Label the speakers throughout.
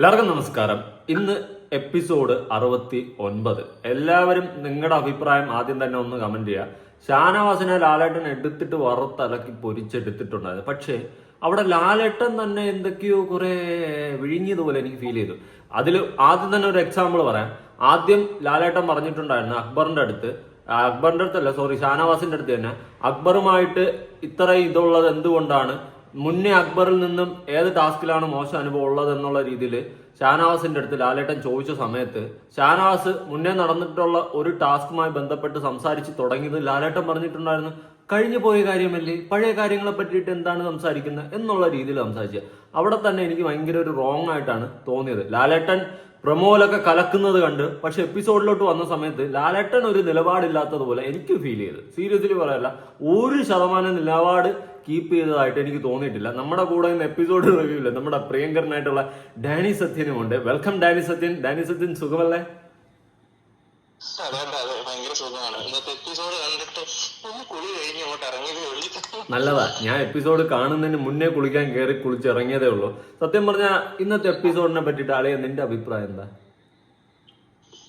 Speaker 1: എല്ലാവർക്കും നമസ്കാരം. ഇന്ന് എപ്പിസോഡ് അറുപത്തി ഒൻപത് എല്ലാവരും നിങ്ങളുടെ അഭിപ്രായം ആദ്യം തന്നെ ഒന്ന് കമന്റ് ചെയ്യുക ഷാനവാസിനെ ലാലേട്ടൻ എടുത്തിട്ട് വറുത്തലക്കി പൊരിച്ചെടുത്തിട്ടുണ്ടായത് പക്ഷേ അവിടെ ലാലേട്ടൻ തന്നെ എന്തൊക്കെയോ കുറെ വിഴുങ്ങിയതുപോലെ എനിക്ക് ഫീൽ ചെയ്തു. അതിൽ ആദ്യം തന്നെ ഒരു എക്സാമ്പിൾ പറയാം. ആദ്യം ലാലേട്ടൻ പറഞ്ഞിട്ടുണ്ടായിരുന്നു അക്ബറിന്റെ അടുത്ത്. അക്ബറിന്റെ അടുത്തല്ല സോറി ഷാനവാസിന്റെ അടുത്ത് തന്നെ. അക്ബറുമായിട്ട് ഇത്ര ഇതുള്ളത് എന്തുകൊണ്ടാണ്? മുന്നേ അക്ബറിൽ നിന്നും ഏത് ടാസ്കിലാണ് മോശം അനുഭവം ഉള്ളത് എന്നുള്ള രീതിയിൽ ഷാനവാസിന്റെ അടുത്ത് ലാലേട്ടൻ ചോദിച്ച സമയത്ത് ഷാനവാസ് മുന്നേ നടന്നിട്ടുള്ള ഒരു ടാസ്കുമായി ബന്ധപ്പെട്ട് സംസാരിച്ച് തുടങ്ങിയത് ലാലേട്ടൻ പറഞ്ഞിട്ടുണ്ടായിരുന്നു. കഴിഞ്ഞു പോയ കാര്യമല്ലേ? പഴയ കാര്യങ്ങളെ പറ്റിയിട്ട് എന്താണ് സംസാരിക്കുന്നത് എന്നുള്ള രീതിയിൽ സംസാരിച്ചത് അവിടെ തന്നെ എനിക്ക് ഭയങ്കര ഒരു റോങ് ആയിട്ടാണ് തോന്നിയത്. ലാലേട്ടൻ പ്രമോലൊക്കെ കലക്കുന്നത് കണ്ട് പക്ഷെ എപ്പിസോഡിലോട്ട് വന്ന സമയത്ത് ലാലേട്ടൻ ഒരു നിലപാടില്ലാത്തതുപോലെ എനിക്ക് ഫീൽ ചെയ്ത്. സീരിയസ്ലി പറയല്ല ഒരു ശതമാനം നിലപാട് കീപ്പ് ചെയ്തതായിട്ട് എനിക്ക് തോന്നിയിട്ടില്ല. നമ്മുടെ കൂടെ ഇന്ന് എപ്പിസോഡ് റിവ്യൂ ഇല്ല നമ്മുടെ പ്രിയങ്കരനായിട്ടുള്ള ഡാനി സത്യനും ഉണ്ട്. വെൽക്കം ഡാനി സത്യൻ. ഡാനി സത്യൻ സുഖമല്ലേ? നല്ലതാ. ഞാൻ എപ്പിസോഡ് കാണുന്നതിന് മുന്നേ കുളിക്കാൻ കയറി കുളിച്ചിറങ്ങിയതേ ഉള്ളൂ. സത്യം പറഞ്ഞാൽ ഇന്നത്തെ എപ്പിസോഡിനെ പറ്റിയിട്ട് അളിയ നിന്റെ അഭിപ്രായം എന്താ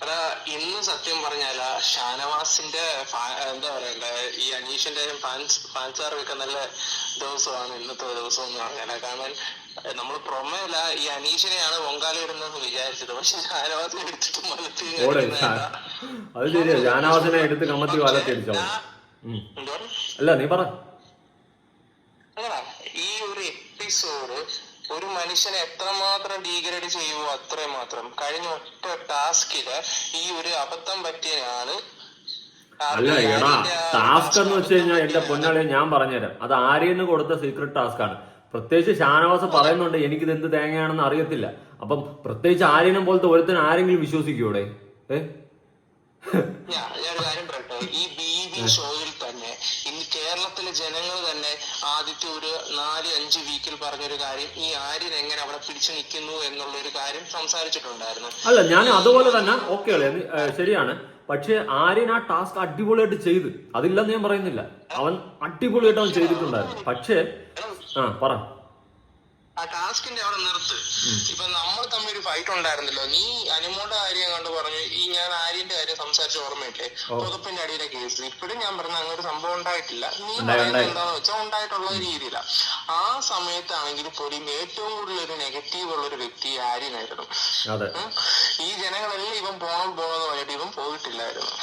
Speaker 2: എടാ ഇന്ന് സത്യം പറഞ്ഞാല ഷാനവാസിന്റെ ഫാ- എന്താ പറയണ്ടേ ഈ അനീഷിന്റെ ഫാൻസ് ഫാൻസുകാർക്കൊക്കെ നല്ല ദിവസമാണ് ഇന്നത്തെ ദിവസം എന്ന് പറഞ്ഞാൽ കാരണം നമ്മൾ പ്രൊമേല ഈ അനീഷിനെയാണ് പൊങ്കാല ഇടുന്നതെന്ന് വിചാരിച്ചത്. പക്ഷെ ഷാനവാസിനെ എടുത്തിട്ട് മലത്തി
Speaker 1: ഓടെ അത് ശരിയാ എടുത്ത് കമ്മത്തി വാലത്തടിച്ചോ ഉം. അല്ല നീ പറ.
Speaker 2: ഈ ഒരു എപ്പിസോഡ് ഒരു മനുഷ്യനെ എത്രമാത്രം ഡീഗ്രേഡ് ചെയ്യുമോ അത്രയും മാത്രം. കഴിഞ്ഞ ഒറ്റ ടാസ്കിൽ ഈ ഒരു അബദ്ധം പറ്റിയാണ്
Speaker 1: അല്ല എടാ ടാസ്ക് എന്ന് വെച്ച് കഴിഞ്ഞാൽ എന്റെ പൊന്നാളെ ഞാൻ പറഞ്ഞുതരാം. അത് ആരെയെന്ന് കൊടുത്ത സീക്രട്ട് ടാസ്ക് ആണ്. പ്രത്യേകിച്ച് ഷാനവാസ് പറയുന്നുണ്ട് എനിക്കിത് എന്ത് തേങ്ങയാണെന്ന് അറിയത്തില്ല. അപ്പം പ്രത്യേകിച്ച് ആര്യനെ പോലത്തെ ഒരുത്തൻ ആരെങ്കിലും വിശ്വസിക്കൂടെ ഏ?
Speaker 2: ഞാൻ ഞാനൊരു കാര്യം പറയട്ടെ. ഈ ബി ഷോയിൽ കേരളത്തിലെ ജനങ്ങൾ തന്നെ ആദ്യത്തെ ഒരു നാല് അഞ്ച് വീക്കിൽ പറഞ്ഞൊരു കാര്യം ഈ ആര്യൻ എങ്ങനെ അവിടെ പിടിച്ചു നിൽക്കുന്നു എന്നുള്ള ഒരു കാര്യം സംസാരിച്ചിട്ടുണ്ടായിരുന്നു.
Speaker 1: അല്ല ഞാൻ അതുപോലെ തന്നെ ഓക്കെ അല്ലേ ശരിയാണ്. പക്ഷെ ആര്യൻ ആ ടാസ്ക് അടിപൊളിയായിട്ട് ചെയ്ത് അതില്ലെന്ന് ഞാൻ പറയുന്നില്ല. അവൻ അടിപൊളിയായിട്ട് അവൻ ചെയ്തിട്ടുണ്ടായിരുന്നു. പക്ഷേ ആ പറ.
Speaker 2: ആ ടാസ്കിന്റെ അവിടെ നിർത്ത്. ഇപ്പൊ നമ്മൾ തമ്മിൽ ഒരു ഫൈറ്റ് ഉണ്ടായിരുന്നല്ലോ. നീ അനുമോളുടെ കാര്യം കണ്ട് പറഞ്ഞു ഈ ഞാൻ ആര്യന്റെ കാര്യം സംസാരിച്ച ഓർമ്മയില്ലേ? പുതപ്പിന്റെ അടിയിലെ കേസ് ഇപ്പോഴും ഞാൻ പറഞ്ഞ അങ്ങനെ ഒരു സംഭവം ഉണ്ടായിട്ടില്ല. നീ പറയുന്നത് എന്താണെന്ന് വെച്ചാൽ ഉണ്ടായിട്ടുള്ള രീതിയില. ആ സമയത്താണെങ്കിൽ പോലും ഏറ്റവും കൂടുതൽ ഒരു നെഗറ്റീവ് ഉള്ള ഒരു വ്യക്തി ആര്യനായിരുന്നു ഈ ജനങ്ങളെല്ലാം ഇവൻ പോണം പോണെന്ന് പറഞ്ഞിട്ട് ഇവൻ പോയിട്ടില്ലായിരുന്നു.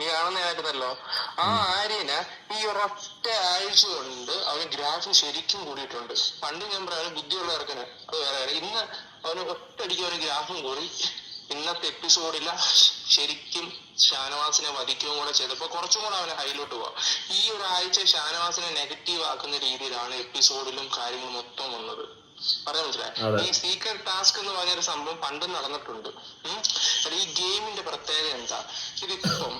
Speaker 2: നീ കാണുന്നതായിരുന്നല്ലോ ആ ആര്യന് ഈ ഒരൊറ്റ ആഴ്ച കൊണ്ട് അവന് ഗ്രാഫ് ശരിക്കും കൂടിയിട്ടുണ്ട്. പണ്ട് ഞാൻ പറയാൻ ബുദ്ധിയുള്ള ഇറക്കന് അത് വേറെ. ഇന്ന് അവന് ഒറ്റയടിക്ക് ഒരു ഗ്രാഫും കൂടി. ഇന്നത്തെ എപ്പിസോഡില ശരിക്കും ഷാനവാസിനെ വധിക്കുകയും കൂടെ ചെയ്തപ്പോ കുറച്ചും കൂടെ അവനെ ഹൈലോട്ട് പോവാം. ഈ ഒരാഴ്ച ഷാനവാസിനെ നെഗറ്റീവ് ആക്കുന്ന രീതിയിലാണ് എപ്പിസോഡിലും കാര്യങ്ങൾ മൊത്തം വന്നത്. പറയാൻ മനസ്സിലായി? ഈ സീക്രട്ട് ടാസ്ക് എന്ന് പറഞ്ഞ ഒരു സംഭവം പണ്ട് നടന്നിട്ടുണ്ട്. ഈ ഗെയിമിന്റെ പ്രത്യേകത എന്താ? ഇതിപ്പം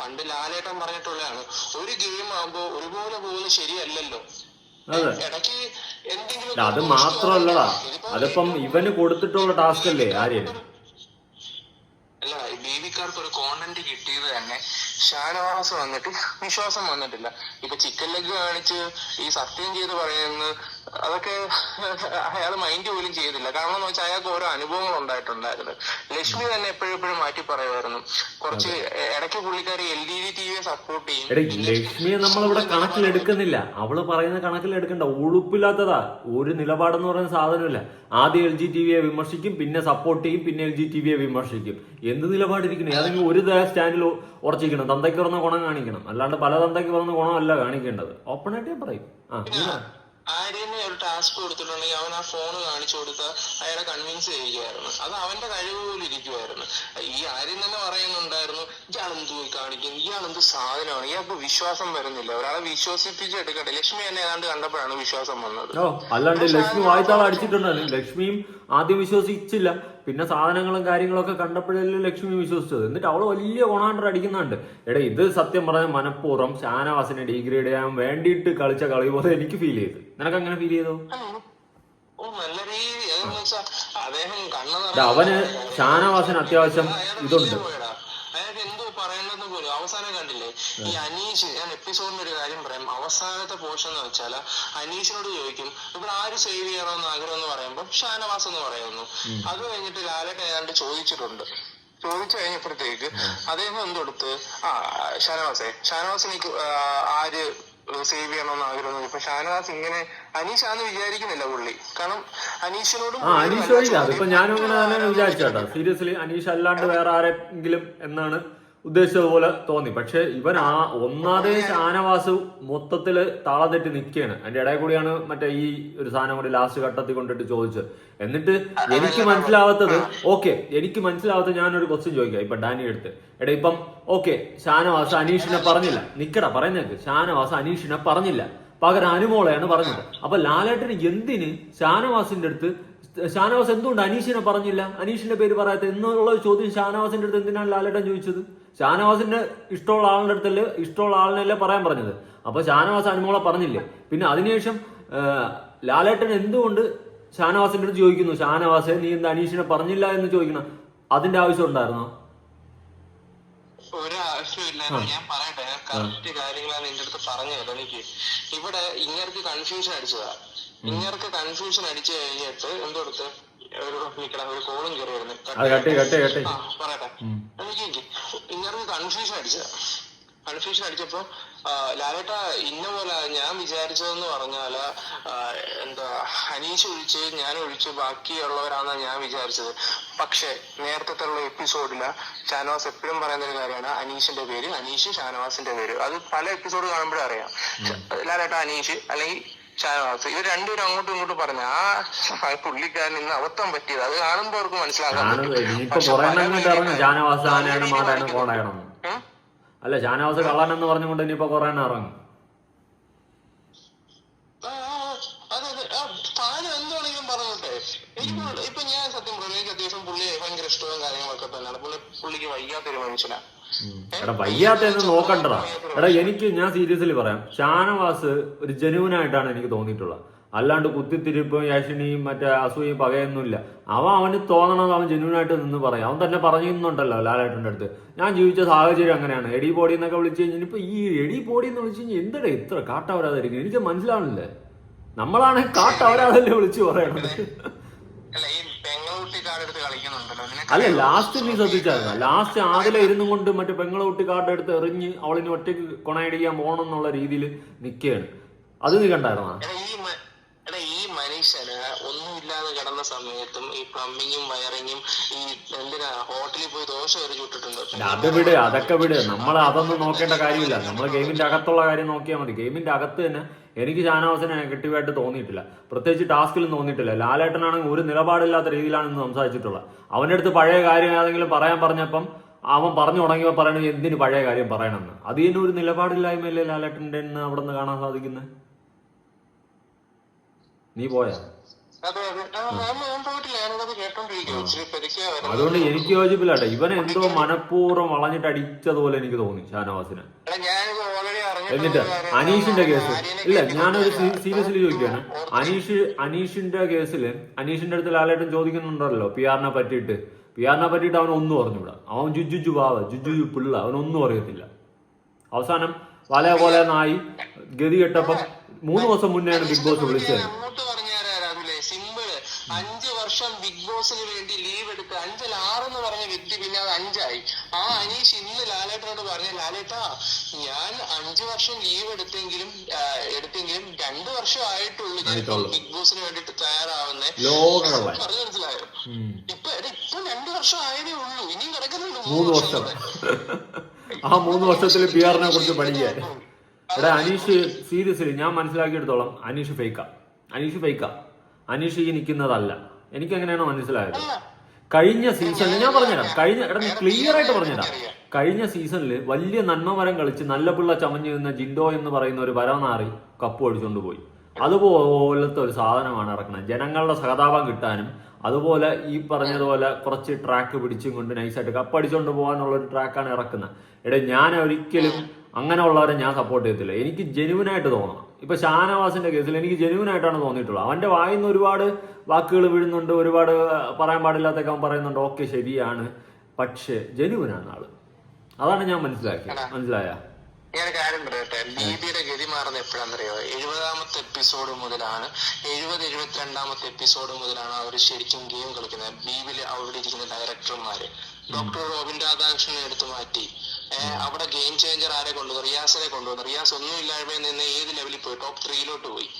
Speaker 2: പണ്ട് ലാലേട്ടൻ പറഞ്ഞിട്ടുള്ളതാണ് ഒരു ഗെയിം ആകുമ്പോ ഒരുപോലെ പോകുന്നത് ശരിയല്ലല്ലോ. ഇടയ്ക്ക് എന്തെങ്കിലും
Speaker 1: അത് മാത്രമല്ലടാ. അതിപ്പം ഇവന് കൊടുത്തിട്ടുള്ള ടാസ്ക് അല്ലേ ആര്യൻ
Speaker 2: അല്ല ബേബിക്കാർക്ക് ഒരു കോണ്ടന്റ് കിട്ടിയത് തന്നെ ഷാനവാസ് വന്നിട്ട് വിശ്വാസം വന്നിട്ടില്ല. ഇപ്പൊ ചിക്കൻ ലെഗ് കാണിച്ച് ഈ സത്യം ചെയ്ത് പറയുന്നത് അതൊക്കെ അയാൾ മൈൻഡ് പോലും ചെയ്തില്ല. കാരണം എന്ന് വെച്ചാൽ അയാൾക്ക് ഓരോ അനുഭവങ്ങൾ ഉണ്ടായിട്ടുണ്ടായിരുന്നു. ലക്ഷ്മി തന്നെ എപ്പോഴും എപ്പോഴും മാറ്റി പറയുമായിരുന്നു. കുറച്ച് ഇടയ്ക്ക് പുള്ളിക്കാരി എൽ ഡി ടി വിയെ സപ്പോർട്ട് ചെയ്യും.
Speaker 1: ലക്ഷ്മിയെ നമ്മളിവിടെ കണക്കിലെടുക്കുന്നില്ല അവൾ പറയുന്ന കണക്കിലെടുക്കണ്ട ഉളുപ്പില്ലാത്തതാ. ഒരു നിലപാടെന്ന് പറയുന്ന സാധനമില്ല. ആദ്യം എൽ ജി ടി വിയെ വിമർശിക്കും പിന്നെ സപ്പോർട്ട് ചെയ്യും പിന്നെ എൽ ജി ടി വിയെ വിമർശിക്കും. എന്ത് നിലപാടിരിക്കണം ഏതെങ്കിലും ഒരു സ്റ്റാൻഡിൽ ഉറച്ചിരിക്കണം. തന്തയ്ക്ക് പറഞ്ഞ ഗുണം കാണിക്കണം. അല്ലാണ്ട് പല തന്തയ്ക്ക് പറഞ്ഞ ഗുണമല്ല കാണിക്കേണ്ടത്. ഓപ്പണായിട്ട് ഞാൻ പറയും. ആ.
Speaker 2: ആര്യന് ഒരു ടാസ്ക് കൊടുത്തിട്ടുണ്ടെങ്കിൽ അവൻ ആ ഫോൺ കാണിച്ചു കൊടുത്ത് അയാളെ കൺവിൻസ് ചെയ്യുകയായിരുന്നു. അത് അവന്റെ കഴിവ് പോലും ഇരിക്കുമായിരുന്നു ഈ ആര്യൻ തന്നെ പറയുന്നുണ്ടായിരുന്നു ഇയാളെന്ത് പോയി കാണിക്കും ഇയാളെന്ത് സാധനമാണ്? ഇയാൾക്ക് വിശ്വാസം വരുന്നില്ല. ഒരാളെ വിശ്വസിപ്പിച്ച് എടുക്കട്ടെ. ലക്ഷ്മി എന്നെ ഏതാണ്ട് കണ്ടപ്പോഴാണ് വിശ്വാസം വന്നത്.
Speaker 1: അല്ലാണ്ട് ലക്ഷ്മി വായ്ത്താൾ അടിച്ചിട്ടുണ്ടായിരുന്നു ലക്ഷ്മിയും ആദ്യം വിശ്വസിച്ചില്ല. പിന്നെ സാധനങ്ങളും കാര്യങ്ങളൊക്കെ കണ്ടപ്പോഴല്ലേ ലക്ഷ്മി വിശ്വസിച്ചത്. എന്നിട്ട് അവൾ വലിയ ഗുണാണ്ടർ അടിക്കുന്നുണ്ട്. എടാ ഇത് സത്യം പറഞ്ഞ മനഃപൂർവം ഷാനവാസിനെ ഡിഗ്രേഡ് ചെയ്യാൻ വേണ്ടിയിട്ട് കളിച്ച കളി പോലെ എനിക്ക് ഫീൽ ചെയ്തു. നിനക്ക് അങ്ങനെ ഫീൽ ചെയ്തോ? അവന് ഷാനവാസിന് അത്യാവശ്യം ഇതുണ്ട്
Speaker 2: പോയടാ അയാൾക്ക് എന്തോ പറയണ്ടെന്ന് പോലും അവൻ അവസാനം കണ്ടില്ലേ ഈ അനീഷ് ഞാൻ എപ്പിസോഡിന്റെ ഒരു കാര്യം പറയാം. അവസാനത്തെ പോർഷൻ എന്ന് വെച്ചാൽ അനീഷിനോട് ചോദിക്കും ഇവിടെ ആര് സേവ് ചെയ്യണമെന്ന് ആഗ്രഹം എന്ന് പറയുമ്പോൾ ഷാനവാസ് എന്ന് പറയുന്നു. അത് കഴിഞ്ഞിട്ട് ലാലേട്ടൻ ഏതാണ്ട് ചോദിച്ചിട്ടുണ്ട്. ചോദിച്ചു കഴിഞ്ഞപ്പോഴത്തേക്ക് അദ്ദേഹം എന്തെടുത്ത് ആ ഷാനവാസേ ഷാനവാസ് എനിക്ക് ആര് സേവ് ചെയ്യണമെന്ന് ആഗ്രഹം ഇപ്പൊ ഷാനവാസ് ഇങ്ങനെ അനീഷാന്ന് വിചാരിക്കുന്നില്ല പുള്ളി. കാരണം അനീഷിനോടും
Speaker 1: അനീഷ് ഇപ്പൊ ഞാനും അങ്ങനെ സീരിയസ്ലി അനീഷ് അല്ലാണ്ട് വേറെ ആരെങ്കിലും എന്നാണ് ഉദ്ദേശിച്ചതുപോലെ തോന്നി. പക്ഷെ ഇവൻ ആ ഒന്നാമതേ ഷാനവാസ് മൊത്തത്തിൽ താളതെറ്റ് നിൽക്കുകയാണ്. അതിന്റെ ഇടയിൽ കൂടിയാണ് മറ്റേ ഈ ഒരു സാധനം കൂടി ലാസ്റ്റ് ഘട്ടത്തിൽ കൊണ്ടിട്ട് ചോദിച്ചത്. എന്നിട്ട് എനിക്ക് മനസ്സിലാവാത്തത് ഓക്കെ എനിക്ക് മനസ്സിലാവാത്ത ഞാനൊരു ക്വസ്റ്റ്യൻ ചോദിക്കാം. ഇപ്പൊ ഡാനി എടുത്ത് എടാ ഇപ്പം ഓക്കെ ഷാനവാസ് അനീഷിനെ പറഞ്ഞില്ല. നിക്കട പറയുന്നേക്ക് ഷാനവാസ് അനീഷിനെ പറഞ്ഞില്ല. പകരം അനുമോളെയാണ് പറഞ്ഞത്. അപ്പൊ ലാലേട്ടന് എന്തിന് ഷാനവാസിന്റെ അടുത്ത് ഷാനവാസ് എന്തുകൊണ്ട് അനീഷിനെ പറഞ്ഞില്ല? അനീഷിന്റെ പേര് പറയാത്ത എന്നുള്ള ചോദ്യം ഷാനവാസിന്റെ അടുത്ത് എന്തിനാണ് ലാലേട്ടൻ ചോദിച്ചത്? ഷാനവാസിന്റെ ഇഷ്ടമുള്ള ആളിന്റെ അടുത്തല്ലേ ഇഷ്ടമുള്ള ആളിനല്ലേ പറയാൻ പറഞ്ഞത്? അപ്പൊ ഷാനവാസ് അനുമോളെ പറഞ്ഞില്ലേ? പിന്നെ അതിനുശേഷം ലാലേട്ടൻ എന്തുകൊണ്ട് ഷാനവാസിന്റെ അടുത്ത് ചോദിക്കുന്നു? ഷാനവാസ് നീ എന്താ അനീഷിനെ പറഞ്ഞില്ല എന്ന് ചോദിക്കണം. അതിന്റെ ആവശ്യം ഉണ്ടായിരുന്നോ?
Speaker 2: ഒരു ആവശ്യമില്ലായിരുന്നു ഞാൻ പറയട്ടെ കറക്റ്റ് കാര്യങ്ങളാണ് എന്റെ അടുത്ത് പറഞ്ഞത് എനിക്ക്. ഇവിടെ ഇങ്ങർക്ക് കൺഫ്യൂഷൻ അടിച്ചതാ. ഇങ്ങർക്ക് കൺഫ്യൂഷൻ അടിച്ചു കഴിഞ്ഞിട്ട് എന്തെടുത്ത് ഒരു കോളും കയറി വരുന്നു പറയട്ടെ. എനിക്ക് കൺഫ്യൂഷൻ അടിച്ചതാ കൺഫ്യൂഷൻ അടിച്ചപ്പോ ലാലേട്ട ഇന്ന പോലെ ഞാൻ വിചാരിച്ചതെന്ന് പറഞ്ഞാൽ എന്താ ഹനീഷ് ഒഴിച്ച് ഞാൻ ഒഴിച്ച് ബാക്കിയുള്ളവരാണെന്നാണ് ഞാൻ വിചാരിച്ചത്. പക്ഷെ നേരത്തെ ഉള്ള എപ്പിസോഡിൽ ഷാനവാസ് എപ്പോഴും പറയുന്ന ഒരു കാര്യമാണ് അനീഷിന്റെ പേര് അനീഷ് ഷാനവാസിന്റെ പേര്. അത് പല എപ്പിസോഡ് കാണുമ്പോഴേ അറിയാം. ലാലേട്ട അനീഷ് അല്ലെങ്കിൽ ഷാനവാസ് ഇവർ രണ്ടുപേരും അങ്ങോട്ടും ഇങ്ങോട്ടും പറഞ്ഞു ആ പുള്ളിക്കാരൻ ഇന്ന് അബദ്ധം പറ്റിയത്. അത് കാണുമ്പോ അവർക്ക് മനസ്സിലാക്കാൻ?
Speaker 1: അല്ല ഷാനവാസ് കള്ളൻ എന്ന് പറഞ്ഞുകൊണ്ട് ഇനിയിപ്പോ കൊറേ ഇറങ്ങും.
Speaker 2: ഇപ്പൊ ഞാൻ സത്യം പറഞ്ഞു എനിക്ക് അത്യാവശ്യം പുള്ളിയെ ഭയങ്കര ഇഷ്ടവും കാര്യങ്ങളൊക്കെ തന്നെയാണ്. പുള്ളി പുള്ളിക്ക് വയ്യാത്തൊരു മനുഷ്യനാ.
Speaker 1: എടാ വയ്യാത്തെന്ന് നോക്കണ്ടടാ. എടാ എനിക്ക് ഞാൻ സീരിയസ്ലി പറയാം. ഷാനവാസ് ഒരു ജനുവൻ ആയിട്ടാണ് എനിക്ക് തോന്നിയിട്ടുള്ളത്. അല്ലാണ്ട് കുത്തിത്തിരിപ്പും യശിനിയും മറ്റേ അസൂയും പകയൊന്നുമില്ല. അവൻ അവന് തോന്നണത് അവൻ ജനുവനായിട്ട് നിന്ന് പറയും. അവൻ തന്നെ പറയുന്നുണ്ടല്ലോ ലാലേട്ടന്റെ അടുത്ത്. ഞാൻ ജീവിച്ച സാഹചര്യം അങ്ങനെയാണ്. എടി പോടി എന്നൊക്കെ വിളിച്ചു കഴിഞ്ഞാൽ ഇപ്പൊ ഈ എടി പോടി എന്ന് വിളിച്ചു കഴിഞ്ഞാൽ എന്തടേ ഇത്ര കാട്ടവരാതായിരിക്കും എനിക്ക് മനസ്സിലാവണില്ലേ നമ്മളാണെങ്കിൽ കാട്ടവരാതല്ലേ വിളിച്ചു പറയണത്.
Speaker 2: അല്ല
Speaker 1: ലാസ്റ്റ് നീ ശ്രദ്ധിച്ചായിരുന്നു? ലാസ്റ്റ് ആദ്യം ഇരുന്നും കൊണ്ട് മറ്റേ പെങ്ങളെ കുട്ടി കാർഡ് എടുത്ത് എറിഞ്ഞ് അവളിന് ഒറ്റയ്ക്ക് കൊണയടിക്കാൻ പോകണം എന്നുള്ള രീതിയിൽ നിൽക്കുകയാണ് അത് നീ കണ്ടായിരുന്നോ?
Speaker 2: കിടന്ന സമയത്തും ഈ പ്ലംബിങ്ങും വയറിങ്ങും ഈ എന്തിനാ ഹോട്ടലിൽ പോയി ദോശ എറിഞ്ഞു ചുട്ടിട്ടുണ്ട്.
Speaker 1: അത് വിട് അതൊക്കെ വിട്. നമ്മൾ അതൊന്നും നോക്കേണ്ട കാര്യമില്ല. നമ്മൾ ഗെയിമിന്റെ അകത്തുള്ള കാര്യം നോക്കിയാൽ മതി. ഗെയിമിന്റെ അകത്ത് തന്നെ എനിക്ക് ഷാനവാസിനെ നെഗറ്റീവായിട്ട് തോന്നിയിട്ടില്ല. പ്രത്യേകിച്ച് ടാസ്കിലും തോന്നിയിട്ടില്ല. ലാലേട്ടനാണെങ്കിൽ ഒരു നിലപാടില്ലാത്ത രീതിയിലാണ് ഇന്ന് സംസാരിച്ചിട്ടുള്ളത്. അവന്റെ അടുത്ത് പഴയ കാര്യം ഏതെങ്കിലും പറയാൻ പറഞ്ഞപ്പം അവൻ പറഞ്ഞു തുടങ്ങിയപ്പോൾ പറയണത് എന്തിനു പഴയ കാര്യം പറയണമെന്ന്? അത് തന്നെ ഒരു നിലപാടില്ലായ്മയല്ലേ ലാലേട്ടന്റെ അവിടെ നിന്ന് കാണാൻ സാധിക്കുന്നത് നീ പോയാ? അതുകൊണ്ട് എനിക്ക് യോജിപ്പില്ലാട്ടെ. ഇവൻ എന്തോ മനഃപൂർവം വളഞ്ഞിട്ട് അടിച്ചതുപോലെ എനിക്ക് തോന്നി ഷാനവാസിന്. എന്നിട്ട് അനീഷിന്റെ കേസ്. ഇല്ല ഞാനൊരു. സീരിയസ്ലി ചോദിക്കുകയാണ് അനീഷ് അനീഷിന്റെ കേസിൽ അനീഷിന്റെ അടുത്ത് ലാലേട്ടൻ ചോദിക്കുന്നുണ്ടല്ലോ പി ആറിനെ പറ്റിയിട്ട്. പി ആറിനെ പറ്റിയിട്ട് അവൻ ഒന്നും അറിഞ്ഞൂടാ. അവൻ ജുജുജു ബാവ ജുജുജു പിള്ള. അവൻ ഒന്നും അറിയത്തില്ല. അവസാനം വല പോലെ നായി ഗതി കെട്ടപ്പം മൂന്ന് ദിവസം മുന്നെയാണ് ബിഗ് ബോസ് വിളിച്ചത്
Speaker 2: ഞാൻ അങ്ങോട്ട് പറഞ്ഞുതരാം രാഹുലേ സിമ്പിൾ അഞ്ച് വർഷം ബിഗ് വേണ്ടി ലീവ് എടുത്ത് അഞ്ചിൽ ആറെന്ന് പറഞ്ഞ വ്യക്തി പിന്നെ അത് അഞ്ചായി. ആ അനീഷ് ഇന്ന് ലാലേട്ടനോട് പറഞ്ഞ ലാലേട്ടാ ഞാൻ അഞ്ചു വർഷം ലീവ് എടുത്തെങ്കിലും എടുത്തെങ്കിലും രണ്ടു വർഷം ആയിട്ടുള്ളൂ ഞാൻ ഇപ്പൊ ബിഗ് ബോസിന് വേണ്ടിട്ട് തയ്യാറാവുന്നേ. പറഞ്ഞു മനസ്സിലായോ? ഇപ്പൊ ഇപ്പൊ രണ്ടു വർഷം ആയതേ ഉള്ളൂ. ഇനിയും കിടക്കുന്നുണ്ട്
Speaker 1: മൂന്ന് വർഷം ആ മൂന്ന് വർഷത്തിൽ പി ആറിനെ കുറിച്ച് പഠിക്കാൻ എടാ അനീഷ് സീരിയസ്ലി ഞാൻ മനസ്സിലാക്കിയെടുത്തോളം. അനീഷ് ഫേക്കാ അനീഷ് ഫേക്കാ അനീഷ് ഈ നിൽക്കുന്നതല്ല എനിക്ക് എങ്ങനെയാണ് മനസ്സിലായത് കഴിഞ്ഞ സീസണിൽ ഞാൻ പറഞ്ഞുതരാം. കഴിഞ്ഞ എടാ ക്ലിയർ ആയിട്ട് പറഞ്ഞുതരാം. കഴിഞ്ഞ സീസണിൽ വലിയ നന്മമരം കളിച്ച് നല്ല പിള്ള ചമഞ്ഞു നിന്ന ജിൻഡോ എന്ന് പറയുന്ന ഒരു വരനാറി കപ്പ് അടിച്ചുകൊണ്ട് പോയി. അതുപോലത്തെ ഒരു സാധനമാണ് ഇറക്കുന്നത് ജനങ്ങളുടെ സഹതാപം കിട്ടാനും അതുപോലെ ഈ പറഞ്ഞതുപോലെ കുറച്ച് ട്രാക്ക് പിടിച്ചും കൊണ്ട് നൈസായിട്ട് കപ്പ് അടിച്ചുകൊണ്ട് പോകാനുള്ള ഒരു ട്രാക്കാണ് ഇറക്കുന്നത്. എടാ ഞാൻ ഒരിക്കലും അങ്ങനെയുള്ളവരെ ഞാൻ സപ്പോർട്ട് ചെയ്യത്തില്ല. എനിക്ക് ജെനുവിനായിട്ട് തോന്നണം. ഇപ്പൊ ഷാനവാസിന്റെ കേസിൽ എനിക്ക് ജെനുവിനായിട്ടാണ് തോന്നിയിട്ടുള്ളത്. അവന്റെ വായിൽ നിന്ന് ഒരുപാട് വാക്കുകൾ വീഴുന്നുണ്ട് ഒരുപാട് പറയാൻ പാടില്ലാത്ത അവൻ പറയുന്നുണ്ട്. ഓക്കെ ശരിയാണ്. പക്ഷേ ജെനുവനാണ് ആൾ. അതാണ് ഞാൻ മനസ്സിലാക്കിയത് മനസ്സിലായ?
Speaker 2: ഞാൻ കാര്യം പറയട്ടെ? ലീബിയുടെ ഗതി മാറുന്നത് എപ്പോഴാണെന്നറിയോ? എഴുപതാമത്തെ എപ്പിസോഡ് മുതലാണ് എഴുപത് എഴുപത്തിരണ്ടാമത്തെ എപ്പിസോഡ് മുതലാണ് അവർ ശരിക്കും ഗെയിം കളിക്കുന്നത്. ലീബിൽ അവിടെ ഇരിക്കുന്ന ഡയറക്ടർമാര് ഡോക്ടർ റോബിൻ രാധാകൃഷ്ണനെ എടുത്തു മാറ്റി. അവിടെ ഗെയിം ചേഞ്ചർ ആരെ കൊണ്ടുവന്നു? റിയാസിനെ കൊണ്ടുവന്നു. റിയാസ് ഒന്നും ഇല്ലായ്മയിൽ നിന്ന് ഏത് ലെവലിൽ പോയി? ടോപ്പ് ത്രീയിലോട്ട് പോയി.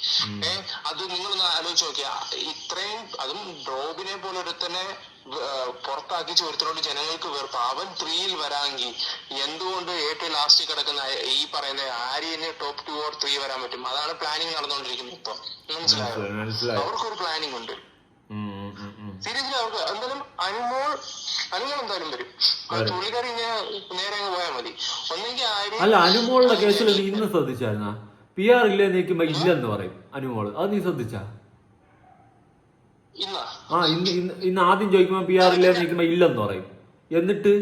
Speaker 2: ഏഹ് അത് നിങ്ങളൊന്ന് ആലോചിച്ച് നോക്കിയാ ഇത്രയും അതും ഡ്രോബിനെ പോലെ ഒരുത്തനെ ഏഹ് പുറത്താക്കി ഒരുത്തരോട് ജനങ്ങൾക്ക് വെറുപ്പ്. അവൻ ത്രീയിൽ വരാമെങ്കിൽ എന്തുകൊണ്ട് ഏറ്റവും ലാസ്റ്റ് കിടക്കുന്ന ഈ പറയുന്ന ആര്യന് ടോപ്പ് ടു ഓർ ത്രീ വരാൻ പറ്റും? അതാണ് പ്ലാനിങ് നടന്നുകൊണ്ടിരിക്കുന്നത് ഇപ്പൊ. മനസ്സിലായോ? അവർക്കൊരു പ്ലാനിങ് ഉണ്ട്. സീരിയസ്ലി അവർക്ക് എന്തായാലും അനുമോൾ അനുമോൾ എന്തായാലും വരും. ആ തുള്ളിക്കാരി ഇങ്ങനെ നേരെ അങ്ങ് പോയാൽ മതി. ഒന്നെങ്കിൽ ആര്യ
Speaker 1: അല്ല അനുമോളുടെ കേസിൽ നീ ഇന്ന് ശ്രദ്ധിച്ചായിരുന്ന? പി ആർ ഇല്ലേ നീക്കുമ്പോ ഇല്ലെന്ന് പറയും അനുമോൾ. അത് നീ ശ്രദ്ധിച്ച? ആ ഇന്ന് ഇന്ന് ആദ്യം ചോദിക്കുമ്പോ പി ആർ ഇല്ലേ നീക്കുമ്പോ ഇല്ലെന്ന് പറയും. എന്നിട്ട്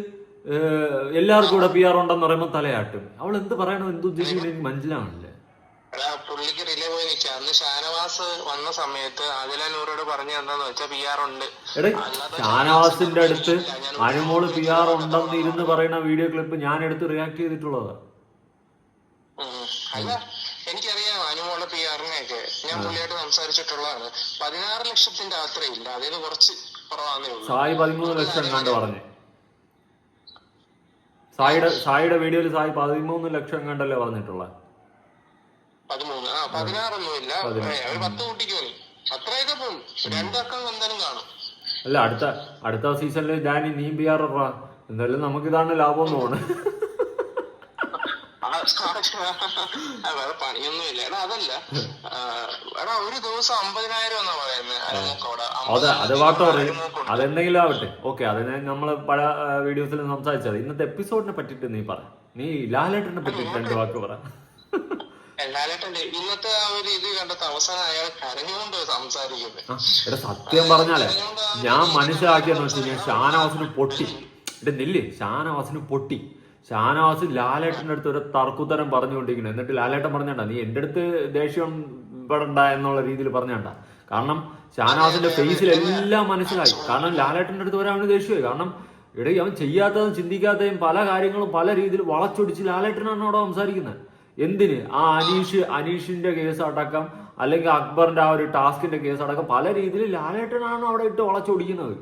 Speaker 1: എല്ലാവർക്കും കൂടെ പി ആർ ഉണ്ടെന്ന് പറയുമ്പോ തലയാട്ടും. അവൾ എന്ത് പറയണോ എന്ത് ഉദ്ദേശിക്കണം എനിക്ക് മനസ്സിലാവണില്ലേ.
Speaker 2: പുള്ളിക്ക് പോയി അന്ന് ഷാനവാസ് വന്ന സമയത്ത് ആദിലാനൂരോട് പറഞ്ഞു എന്താന്ന് വെച്ചാൽ പി ആർ ഉണ്ട്.
Speaker 1: ഷാനവാസിന്റെ അടുത്ത് അനുമോൾ പി ആർ ഉണ്ടെന്ന് ഇരുന്ന് പറയുന്ന വീഡിയോ ക്ലിപ്പ് ഞാൻ എടുത്ത് റിയാക്ട് ചെയ്തിട്ടുള്ളത്.
Speaker 2: അല്ല എനിക്കറിയാം അനുമോളെ പി ആറിനെയൊക്കെ ഞാൻ പുള്ളിയായിട്ട് സംസാരിച്ചിട്ടുള്ളതാണ്. പതിനാറ് ലക്ഷത്തിന്റെ അത്രയില്ല അതിന് കുറച്ച് കുറവാന്നേ
Speaker 1: സായി പതിമൂന്ന് ലക്ഷം കണ്ട് പറഞ്ഞു? സായിയുടെ സായിയുടെ വീഡിയോയിൽ സായി പതിമൂന്ന് ലക്ഷം കണ്ടല്ലേ പറഞ്ഞിട്ടുള്ളത്
Speaker 2: പതിനാറൊന്നും ഇല്ല ഒരു പത്ത് കൂട്ടിക്ക് മതി. അത്രയൊക്കെ പോകും രണ്ടക്കം എന്തായാലും കാണും.
Speaker 1: അല്ല അടുത്ത അടുത്ത സീസണിൽ ഡാനി നീ ഇടറാ എന്തായാലും നമുക്ക് ഇതാണ് ലാഭം തോന്നുന്നു.
Speaker 2: വേറെ പണിയൊന്നും ഇല്ല അതല്ല. എടാ ഒരു ദിവസം അമ്പതിനായിരം എന്നാ പറയുന്നത്
Speaker 1: അത് വാട്ടോറ് അതെന്തെങ്കിലും ആവട്ടെ. ഓക്കെ അതിനെ നമ്മൾ പല വീഡിയോസിലും സംസാരിച്ചത്. ഇന്നത്തെ എപ്പിസോഡിനെ പറ്റിട്ട് നീ പറ. നീ ലാലേട്ടനെ പറ്റിട്ട് രണ്ട് വാക്ക് പറ.
Speaker 2: ലാലേട്ടന്റെ ഇന്നത്തെ ആ ഒരു ഇത് അവസാനം അയാൾ കരഞ്ഞുകൊണ്ട് സംസാരിക്കുന്നത്
Speaker 1: എടാ സത്യം പറഞ്ഞാലേ ഞാൻ മനസ്സിലാക്കിയെന്ന് വെച്ച് കഴിഞ്ഞാൽ ഷാനവാസിന് പൊട്ടി. എന്റെ നെല്ല് ഷാനവാസിന് പൊട്ടി. ഷാനവാസ് ലാലേട്ടന്റെ അടുത്ത് ഒരു തർക്കുത്തരം പറഞ്ഞുകൊണ്ടിരിക്കുന്നത് എന്നിട്ട് ലാലേട്ടൻ പറഞ്ഞാണ്ട നീ എന്റെ അടുത്ത് ദേഷ്യം പെടണ്ട എന്നുള്ള രീതിയിൽ പറഞ്ഞാണ്ട. കാരണം ഷാനവാസിന്റെ ഫേസിൽ എല്ലാം മനസ്സിലായി. കാരണം ലാലേട്ടന്റെ അടുത്ത് വരാൻ ദേഷ്യമായി. കാരണം ഇടയിൽ അവൻ ചെയ്യാത്തതും ചിന്തിക്കാത്തതും പല കാര്യങ്ങളും പല രീതിയിൽ വളച്ചൊടിച്ച് ലാലേട്ടനാണ് അവിടെ സംസാരിക്കുന്നത്. എന്തിന്? ആ അനീഷ് അനീഷിന്റെ കേസ് അടക്കം അല്ലെങ്കിൽ അക്ബറിന്റെ ആ ഒരു ടാസ്കിന്റെ കേസ് അടക്കം പല രീതിയിൽ ലാലേട്ടനാണ് അവിടെ ഇട്ട് വളച്ചൊടിക്കുന്നത്.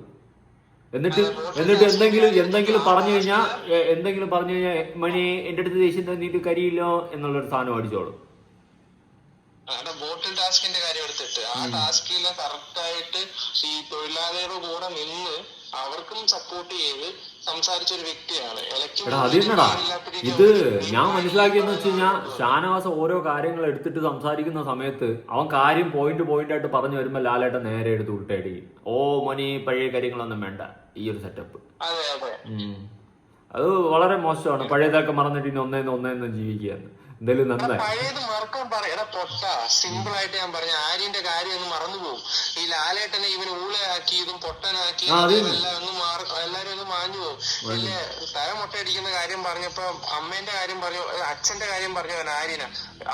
Speaker 1: എന്നിട്ട് എന്നിട്ട് എന്തെങ്കിലും എന്തെങ്കിലും പറഞ്ഞു കഴിഞ്ഞാൽ എന്തെങ്കിലും പറഞ്ഞു കഴിഞ്ഞാൽ മണി എന്റെ അടുത്ത് ദേഷ്യം തന്നിട്ട് കരിയില്ലോ എന്നുള്ളൊരു സാധനം അടിച്ചോളും.
Speaker 2: അവിടെ ബോട്ടിൽ ടാസ്കിന്റെ കാര്യം എടുത്തിട്ട്. ആ ടാസ്കിലെ കറക്റ്റ് ആയിട്ട് ഈ തൊഴിലാളികളുടെ കൂടെ നിന്ന് അവർക്കും സപ്പോർട്ട് ചെയ്ത് സംസാരിച്ച ഒരു വ്യക്തിയാണ്.
Speaker 1: എടാ ഇത് ഞാൻ മനസ്സിലാക്കിയെന്ന് വെച്ച് കഴിഞ്ഞാൽ ഷാനവാസ് ഓരോ കാര്യങ്ങൾ എടുത്തിട്ട് സംസാരിക്കുന്ന സമയത്ത് അവൻ കാര്യം പോയിന്റ് പോയിന്റ് ആയിട്ട് പറഞ്ഞു വരുമ്പോൾ ലാലേട്ട നേരെ എടുത്ത് ഉൾട്ടേടി ഓ മണി പഴയ കാര്യങ്ങളൊന്നും വേണ്ട. ഈ ഒരു സെറ്റപ്പ്
Speaker 2: അത്
Speaker 1: വളരെ മോശമാണ്. പഴയതൊക്കെ മറന്നിട്ട് ഇനി ഒന്നേന്ന് ഒന്നേന്ന് ജീവിക്കുകയാണ്. എന്തായാലും നന്നായി.
Speaker 2: പഴയത് മറക്കാൻ പറയടാ പൊട്ട സിമ്പിൾ ആയിട്ട് ഞാൻ പറഞ്ഞ ആര്യന്റെ കാര്യം ഒന്ന് മറന്നുപോകും ഈ ലാലേട്ടനെ ഇവന് ഊളയാക്കിയതും പൊട്ടനാക്കിയതും എല്ലാം ഒന്ന് മാറി എല്ലാരും ഒന്ന് മാഞ്ഞു പോകും. പിന്നെ തല മുട്ടയടിക്കുന്ന കാര്യം പറഞ്ഞപ്പോ അമ്മേന്റെ കാര്യം പറഞ്ഞു അച്ഛന്റെ കാര്യം പറഞ്ഞു അവൻ ആര്യന.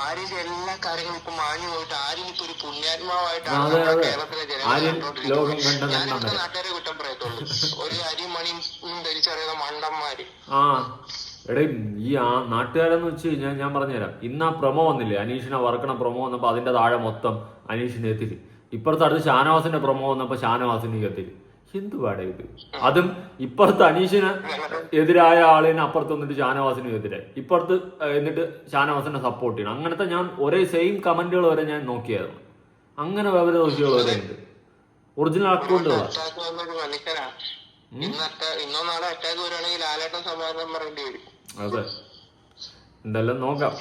Speaker 2: ആര്യന്റെ എല്ലാ കാര്യങ്ങളും ഇപ്പൊ മാഞ്ഞു പോയിട്ട് ആര്യൻ ഇപ്പൊ ഒരു പുണ്യാത്മാവായിട്ടാണ് കേരളത്തിലെ ജനങ്ങൾ
Speaker 1: നന്മ
Speaker 2: നാട്ടുകാരെ കുറ്റം പറയത്തുള്ളൂ. ഒരു അരിമണിയും ധരിച്ചറിയുന്ന മണ്ടന്മാര്.
Speaker 1: എടേ ഈ ആ നാട്ടുകാരെന്ന് വെച്ച് കഴിഞ്ഞാൽ ഞാൻ പറഞ്ഞുതരാം. ഇന്ന് ആ പ്രൊമോ വന്നില്ലേ? അനീഷിനെ വറക്കണ പ്രൊമോ വന്നപ്പോൾ അതിന്റെ താഴെ മൊത്തം അനീഷിന് എത്തിരി ഇപ്പുറത്ത് അടുത്ത് ഷാനവാസിന്റെ പ്രൊമോ വന്നപ്പോൾ ഷാനവാസിന് എത്തിരി എന്ത് പാടേ ഇത്? അതും ഇപ്പുറത്ത് അനീഷിന് എതിരായ ആളിന് അപ്പുറത്ത് വന്നിട്ട് ഷാനവാസിന് എതിരെ ഇപ്പുറത്ത് എന്നിട്ട് ഷാനവാസിനെ സപ്പോർട്ട് ചെയ്യണം. അങ്ങനത്തെ ഞാൻ ഒരേ സെയിം കമന്റുകൾ വരെ ഞാൻ നോക്കിയായിരുന്നു. അങ്ങനെ വിവര ദോഷികൾ വരെ ഉണ്ട്. ഒറിജിനൽ
Speaker 2: അക്കൗണ്ട് ഇന്നത്തെ ഇന്നോ നാളെ അറ്റാക്ക് വരുവാണെങ്കിൽ ലാലേട്ടൻ സമാധാനം പറയേണ്ടി വരും.
Speaker 1: അതെ. എന്തെല്ലാം നോക്കാം.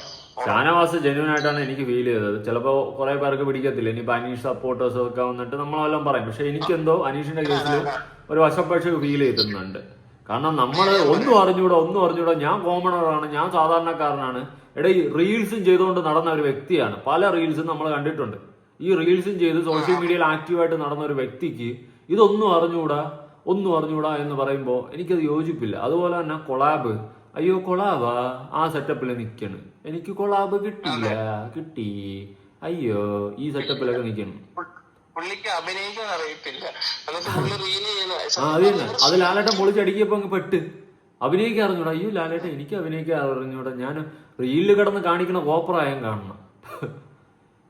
Speaker 1: ഷാനവാസ് ജെന്യൂൻ ആയിട്ടാണ് എനിക്ക് ഫീൽ ചെയ്തത്. ചിലപ്പോ കുറെ പേർക്ക് പിടിക്കത്തില്ല. ഇനിയിപ്പോ അനീഷ് സപ്പോർട്ടേഴ്സ് ഒക്കെ വന്നിട്ട് നമ്മളെല്ലാം പറയും. പക്ഷെ എനിക്കെന്തോ അനീഷിന്റെ കേസിൽ ഒരു വശപ്പക്ഷ ഫീൽ ചെയ്തിട്ടുണ്ട് കാരണം നമ്മൾ ഒന്നും അറിഞ്ഞൂടാ ഒന്നും അറിഞ്ഞൂടാ. ഞാൻ കോമണറാണ് ഞാൻ സാധാരണക്കാരനാണ്. എടാ ഈ റീൽസും ചെയ്തുകൊണ്ട് നടന്ന ഒരു വ്യക്തിയാണ്. പല റീൽസും നമ്മൾ കണ്ടിട്ടുണ്ട്. ഈ റീൽസും ചെയ്ത് സോഷ്യൽ മീഡിയയിൽ ആക്റ്റീവായിട്ട് നടന്ന ഒരു വ്യക്തിക്ക് ഇതൊന്നും അറിഞ്ഞൂടാ ഒന്നും അറിഞ്ഞൂടാ എന്ന് പറയുമ്പോൾ എനിക്കത് യോജിപ്പില്ല. അതുപോലെ തന്നെ കൊളാബ് അയ്യോ കൊളാവാ. ആ സെറ്റപ്പിൽ നിൽക്കണ് എനിക്ക് കൊളാബ് കിട്ടില്ല കിട്ടി. അയ്യോ ഈ സെറ്റപ്പിലൊക്കെ നിൽക്കണം
Speaker 2: പുള്ളിക്ക് അഭിനയിക്കാൻ അറിയത്തില്ല. എന്നിട്ട്
Speaker 1: അത് ലാലേട്ട ലാലേട്ടൻ പൊളിച്ചടിക്കിയപ്പോ അങ്ങ് പെട്ട്. അഭിനയിക്കാൻ അറിഞ്ഞൂടാ അയ്യോ ലാലേട്ട എനിക്ക് അഭിനയിക്കാൻ അറിഞ്ഞൂടാ ഞാൻ റീലിൽ കിടന്ന് കാണിക്കണ കോപ്രായം കാണണം.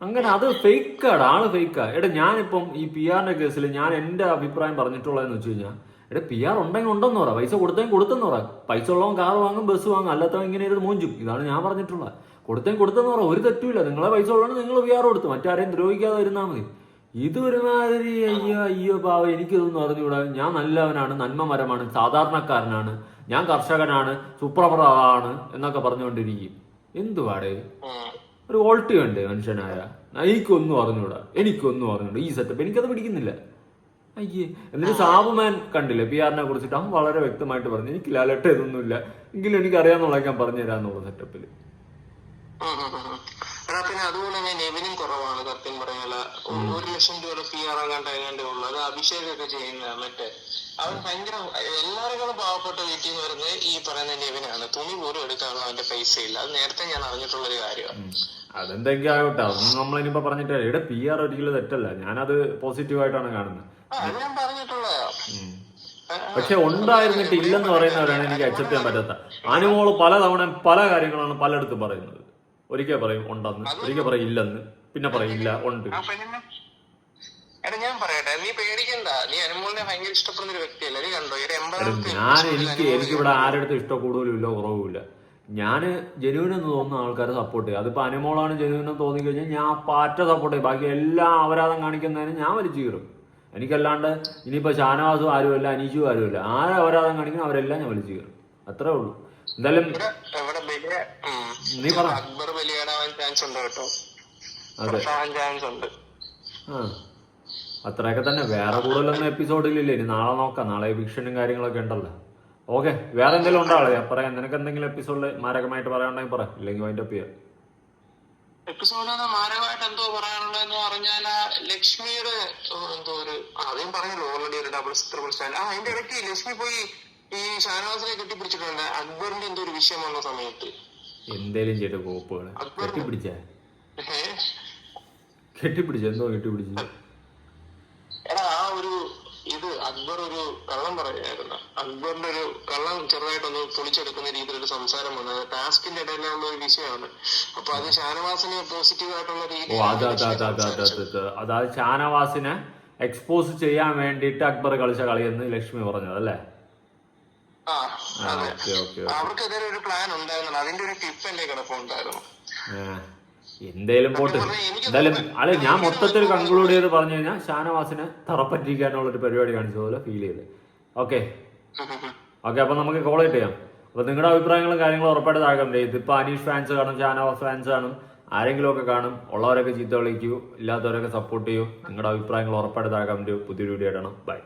Speaker 1: അങ്ങനെ അത് ഫേക്കാടാ ആൾ ഫേക്കാ എടാ ഞാനിപ്പം ഈ പി ആറിന്റെ കേസിൽ ഞാൻ എന്റെ അഭിപ്രായം പറഞ്ഞിട്ടുള്ളതെന്ന് വെച്ച് കഴിഞ്ഞാൽ എടാ പി ആർ ഉണ്ടെങ്കിൽ ഉണ്ടെന്ന് പറ. പൈസ കൊടുത്തേം കൊടുത്തെന്ന് പറ. പൈസ ഉള്ളവൻ കാർ വാങ്ങും ബസ് വാങ്ങും. അല്ലാത്തവൻ ഇങ്ങനെ ഇരുന്ന് മൂഞ്ചും. ഇതാണ് ഞാൻ പറഞ്ഞിട്ടുള്ളത്. കൊടുത്തേം കൊടുത്തെന്ന് പറ. ഒരു തെറ്റുമില്ല. നിങ്ങളെ പൈസ ഉള്ളതാണ് നിങ്ങൾ പി ആർ കൊടുത്തു മറ്റാരെയും ദ്രോഹിക്കാതെ ഇരുന്നാൽ മതി. ഇത് ഒരുമാതിരി അയ്യോ അയ്യോ പാവ. എനിക്കിതൊന്നും അറിഞ്ഞുകൂടാ. ഞാൻ നല്ലവനാണ് നന്മമരമാണ് സാധാരണക്കാരനാണ് ഞാൻ കർഷകനാണ് സുപ്രഭറാണ് എന്നൊക്കെ പറഞ്ഞുകൊണ്ടിരിക്കും. എന്തുവാടേ. ഒരു ഓൾട്ടി വേണ്ടേ മനുഷ്യനായ. എനിക്കൊന്നും അറിഞ്ഞൂടാ എനിക്കൊന്നും അറിഞ്ഞൂടാ ഈ സെറ്റപ്പ് എനിക്കത് പിടിക്കുന്നില്ല. അയ്യേ. എന്നിട്ട് സാബുമാൻ കണ്ടില്ലേ? പി ആറിനെ കുറിച്ചിട്ട് അവൻ വളരെ വ്യക്തമായിട്ട് പറഞ്ഞു. എനിക്ക് ലാലട്ട ഇതൊന്നുമില്ല. എങ്കിലും എനിക്ക് അറിയാന്നുള്ള ഞാൻ പറഞ്ഞു തരാന്നുള്ള സെറ്റപ്പിൽ
Speaker 2: പിന്നെ അതുപോലെ തന്നെ നെവിനും കുറവാണ് സത്യം പറയാനുള്ള ഒരു ലക്ഷം രൂപയുടെ ഫീ ഇറങ്ങാണ്ട് അതിനാണ്ട് ഉള്ളു. അത് അഭിഷേക് ഒക്കെ ചെയ്യുന്ന മറ്റേ. അവൻ ഭയങ്കര എല്ലാവരെക്കാളും പാവപ്പെട്ട വീട്ടിൽ നിന്ന് വരുന്നത് ഈ പറയുന്ന നെവിനാണ്. തുണി പോലും എടുക്കാനുള്ള അവന്റെ പൈസ ഇല്ല. അത് നേരത്തെ ഞാൻ അറിഞ്ഞിട്ടുള്ള ഒരു കാര്യമാണ്
Speaker 1: അതെന്തെങ്കിലും ആയോട്ടെ അതൊന്നും നമ്മളിനിപ്പോ പറഞ്ഞിട്ടില്ല ഇവിടെ പി ആർ ഒരിക്കലും തെറ്റല്ല. ഞാനത് പോസിറ്റീവായിട്ടാണ് കാണുന്നത്.
Speaker 2: ഞാൻ പറഞ്ഞിട്ടുള്ളതാ.
Speaker 1: പക്ഷെ ഉണ്ടായിരുന്നിട്ട് ഇല്ലെന്ന് പറയുന്നവരാണ് എനിക്ക് അക്സെപ്റ്റ് ചെയ്യാൻ പറ്റാത്ത. അനുമോൾ പലതവണ പല കാര്യങ്ങളാണ് പലയിടത്തും പറയുന്നത്. ഒരിക്കൽ പറയും ഉണ്ടെന്ന് ഒരിക്കൽ പറയും ഇല്ലെന്ന് പിന്നെ പറയും ഇല്ല ഉണ്ട്.
Speaker 2: എടാ ഞാൻ പറയട്ടെ നീ പേടിക്കണ്ട. നീ അനുമോളിനെ ഭയങ്കര ഇഷ്ടപ്പെടുന്ന ഒരു വ്യക്തിയല്ലേ നീ കണ്ടോ? ഒരു
Speaker 1: ഞാൻ എനിക്ക് എനിക്കിവിടെ ആരുടെ ഇഷ്ടം കൂടുതലും ഇല്ല കുറവുമില്ല. ഞാൻ ജനുവിൻ എന്ന് തോന്നുന്ന ആൾക്കാരെ സപ്പോർട്ട് ചെയ്യുക അതിപ്പോ അനുമോളാണ് ജനുവിൻ എന്ന് തോന്നി കഴിഞ്ഞാൽ ഞാൻ പാറ്റ സപ്പോർട്ട് ചെയ്യും. ബാക്കി എല്ലാ അപരാധം കാണിക്കുന്നതിന് ഞാൻ വലിച്ചു കീറും. എനിക്കല്ലാണ്ട് ഇനിയിപ്പോൾ ഷാനവാസും ആരുമല്ല അനീഷും ആരുമല്ല ആരെ അപരാധം കാണിക്കണം അവരെല്ലാം ഞാൻ വിളിച്ചു കയറും. അത്രേ ഉള്ളൂ. എന്തായാലും നീ പറ.
Speaker 2: അക്ബർ ബലിയാടാവാൻ ചാൻസ് ഉണ്ട് കേട്ടോ.
Speaker 1: അതെ.
Speaker 2: ചാൻസ് ഉണ്ട്.
Speaker 1: ആ. അത്രയൊക്കെ തന്നെ. വേറെ കൂടുതലൊന്നും എപ്പിസോഡിലില്ല ഇനി നാളെ നോക്കാം. നാളെ ഭീഷണും കാര്യങ്ങളൊക്കെ ഉണ്ടല്ലോ. ഓക്കെ വേറെ എന്തെങ്കിലും ഉണ്ടോ ആളെ? പറയാം. നിനക്ക് എന്തെങ്കിലും എപ്പിസോഡിൽ മാരകമായിട്ട് പറയാനുണ്ടെങ്കിൽ പറ. ഇല്ലെങ്കിൽ വൈൻഡപ്പ് ചെയ്യാം.
Speaker 2: എപ്പിസോഡിന് മാരകമായിട്ട് എന്തോ പറയാനുള്ളതെന്ന് പറഞ്ഞാൽ ആ ലക്ഷ്മിയുടെ എന്തോ ഒരു ആദ്യം അതും പറഞ്ഞല്ലോ ഓൾറെഡി ഒരു ഡബിൾ ട്രിപ്പിൾ സ്റ്റാൻഡ് ആ അതിന്റെ ഇടയ്ക്ക് ലക്ഷ്മി പോയി ഈ ഷാനവാസിനെ കെട്ടിപ്പിടിച്ചിട്ടുണ്ട്. അക്ബറിന്റെ എന്തോ ഒരു വിഷയം വന്ന സമയത്ത്.
Speaker 1: എന്തേലും ചെയ്ത കോപ്പുകൾ കെട്ടിപ്പിടിച്ച? കെട്ടിപ്പിടിച്ച? എന്തോ കെട്ടിപ്പിടിച്ച്
Speaker 2: എടാ ആ ഒരു ഇത് അക്ബർ ഒരു കള്ളം പറയായിരുന്നു അക്ബറിന്റെ ഒരു കള്ളം ചെറുതായിട്ടൊന്ന് പൊളിച്ചെടുക്കുന്ന രീതിയിലൊരു സംസാരം വന്നത് ടാസ്കിന്റെ ഇടയിലുള്ള ഒരു വിഷയമാണ്. അപ്പൊ അത് ഷാനവാസിന് പോസിറ്റീവ് ആയിട്ടുള്ള
Speaker 1: രീതി
Speaker 2: രീതിയിൽ
Speaker 1: അതായത് ഷാനവാസിനെ എക്സ്പോസ് ചെയ്യാൻ വേണ്ടിയിട്ട് അക്ബർ കളിച്ച കളിയെന്ന് ലക്ഷ്മി പറഞ്ഞത് അല്ലേ?
Speaker 2: അവർക്കെതിരെ ഒരു പ്ലാൻ ഉണ്ടായിരുന്നു അതിന്റെ ഒരു ടിപ്പ് എന്റെ കിടപ്പുണ്ടായിരുന്നു.
Speaker 1: എന്തേലും പോട്ട്. എന്തായാലും അല്ല ഞാൻ മൊത്തത്തിൽ കൺക്ലൂഡ് ചെയ്ത് പറഞ്ഞു കഴിഞ്ഞാൽ ഷാനവാസിനെ തറപ്പറ്റിരിക്കാനുള്ള ഒരു പരിപാടി കാണിച്ചതുപോലെ ഫീൽ ചെയ്ത്. ഓക്കെ ഓക്കെ അപ്പൊ നമുക്ക് കോളേറ്റ് ചെയ്യാം. അപ്പൊ നിങ്ങളുടെ അഭിപ്രായങ്ങളും കാര്യങ്ങളും ഉറപ്പായിട്ട് താഴെ ഇതിപ്പോ അനീഷ് ഫാൻസ് കാണും ഷാനവാസ് ഫാൻസ് കാണും ആരെങ്കിലും ഒക്കെ കാണും ഉള്ളവരൊക്കെ ചീത്ത വിളിക്കൂ ഇല്ലാത്തവരൊക്കെ സപ്പോർട്ട് ചെയ്യൂ. നിങ്ങളുടെ അഭിപ്രായങ്ങൾ ഉറപ്പായിട്ട് താഴെ പുതിയൊരു വീഡിയോ ഇടണം ബൈ